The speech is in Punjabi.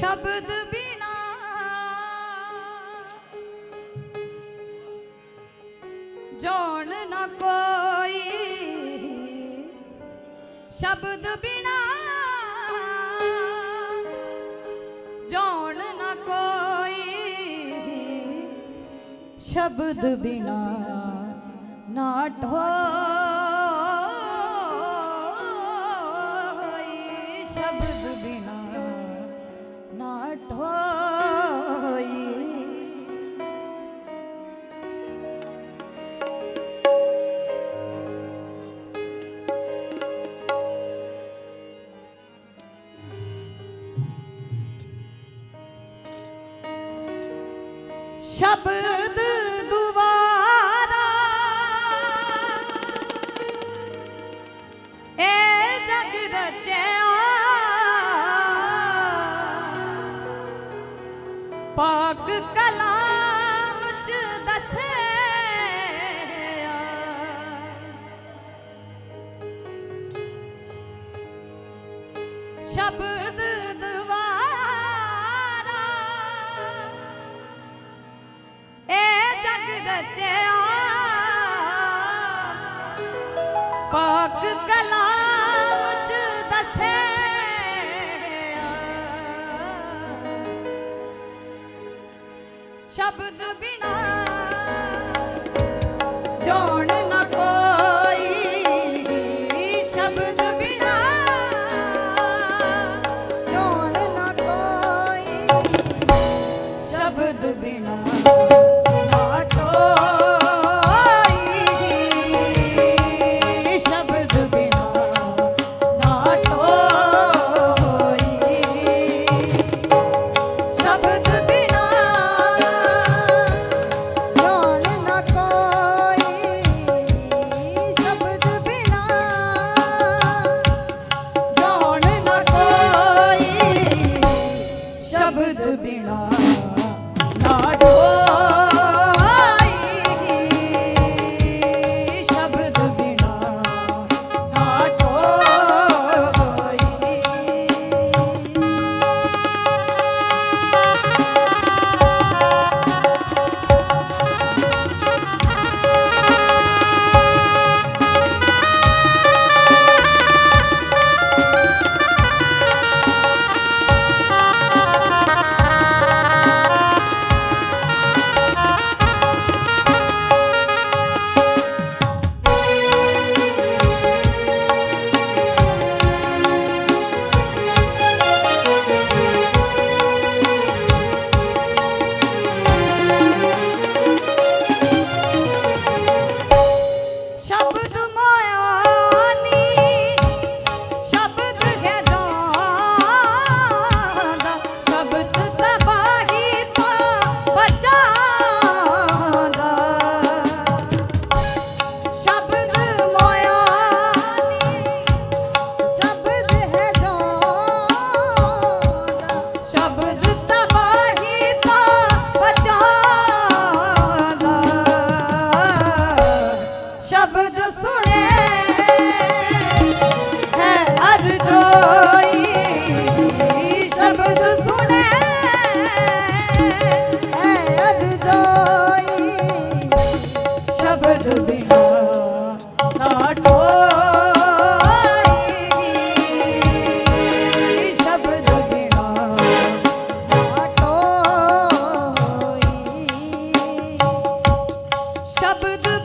ਸ਼ਬਦ ਬਿਨਾ ਜੋਣ ਨਾ ਕੋਈ। ਸ਼ਬਦ ਬਿਨਾ ਜੋਣ ਨਾ ਕੋਈ। ਸ਼ਬਦ ਬਿਨਾ ਨਾ ਢੋਈ ਸ਼ਬਦ ਬਿਨਾ ਢੋਈ ਸ਼ਬਦ ਪਾਕ ਕਲਾਮ ਚ ਦੱਸਿਆ ਸ਼ਬਦ ਦੁਆਰਾ ਏ ਜਗ ਰਚਿਆ ਸ਼ਬਦ ਬਿਨਾ ਜੋਣ ਨਾ ਕੋਈ। ਸ਼ਬਦ ਬਿਨਾ ਜੋਣ ਨਾ ਕੋਈ। ਸ਼ਬਦ ਬਿਨਾ ਸ਼ਬਦ ਬਿਨਾ ਨਾ ਜੋ শব্দ শুনে আর জয় শব্দ শুনে আর জয় শব্দ বিনা নাটক शब्द